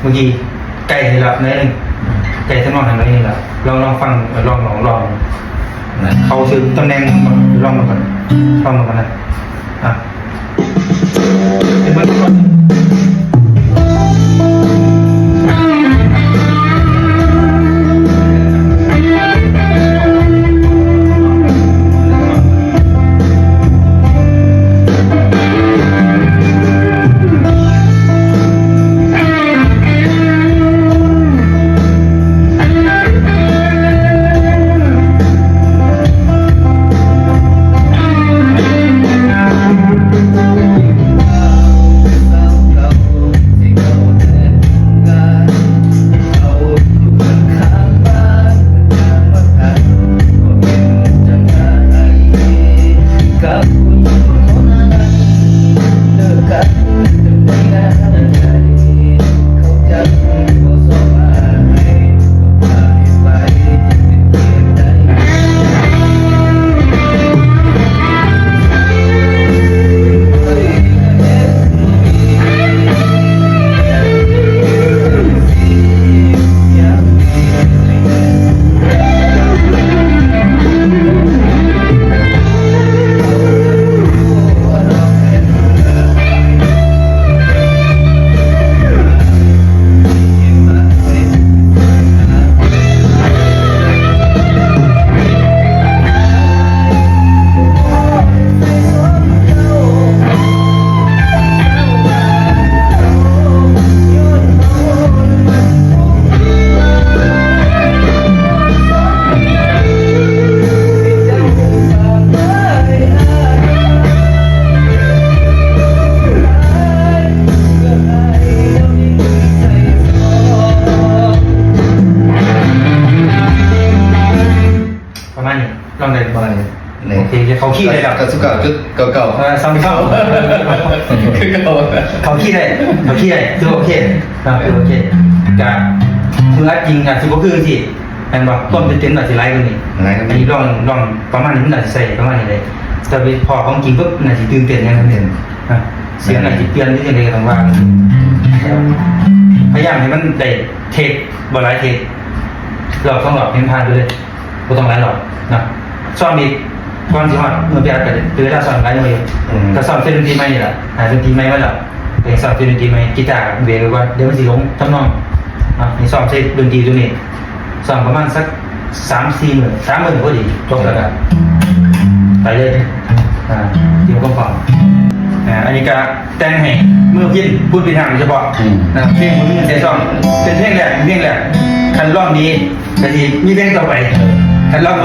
เมื่อกี้ไก่ที่หลับในหนึ่งไก่ทั้งนอนทางในนี่แหละลองลองฟังลองลองลองเขาซื้อตำแหน่งลองมาก่อนลองมาก่อนนะอะ ลองได้ประมาณนี้โอเคจะเขาขี้ได้ดับเก้าสิบเก้าจุดเก้าเก้าเออซ้ำเข้าคือเก้าเขาขี้ได้เขาขี้ได้คือโอเคนะคือโอเคกับคืออัดจริงอะคือก็คือสิอันบอกต้นเป็นเต็มหน่อยสิไล่กันนี่อะไรกันอันนี้ลองลองประมาณนี้มันอาจจะใส่ประมาณนี้เลยแต่ไปพอของจริงปุ๊บมันอาจจะตื่นเต้นอย่างนั้นเองอะเสียงอาจจะเปลี่ยนหรือยังไงก็ต้องว่ากันพยายามให้มันได้เทคบอลไลท์เทคเราต้องหลอกเพียงพานไปเลยก็ต้องไล่หลอกนะ ซ้อมอีกก่อนสิว่าเมื่อปีอากันคือถ้าซ้อมไล่มาอยู่ก็ซ้อมเส้นดนตรีใหม่นี่แหละหาดนตรีใหม่มาแล้วเป็นซ้อมเส้นดนตรีใหม่กีตาร์เบสหรือว่าเดี๋ยวมันสิลงทำนองอะนี่ซ้อมเส้นดนตรีตัวนี้ซ้อมประมาณสักสามสี่หมื่นสามหมื่นพอดีจบแล้วกันไปเลยอ่าเดี๋ยวก็ฟังอ่าอันนี้ก็แต่งให้เมื่อพินพูดเป็นทางเฉพาะนะเพลงมือเสียซองเป็นเพลงแรกเพลงแรกคันร้องดีก็ดีมีเพลงต่อไป คันร้อง